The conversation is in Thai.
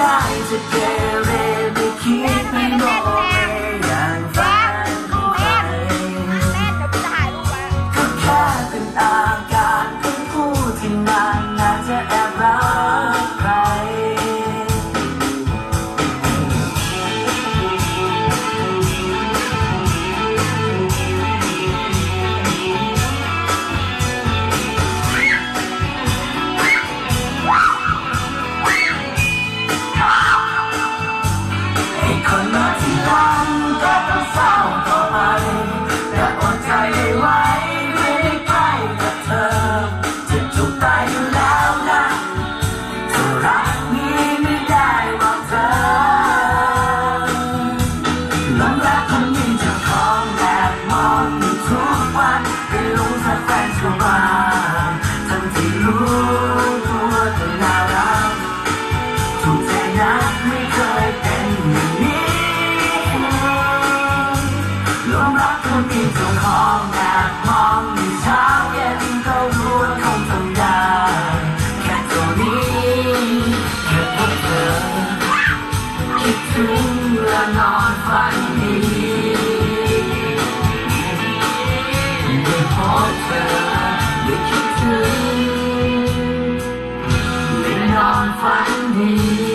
guys are there and they keep. I'm ทุกที่เจ้ของแอบมองในเช้าเย็นก็รู้ว่าคงทำได้แค่ตัวนี้แค่พบเธอคิดถึงและนอนฝันดีได้พบเธอได้คิดถึงได้นอนฝันดี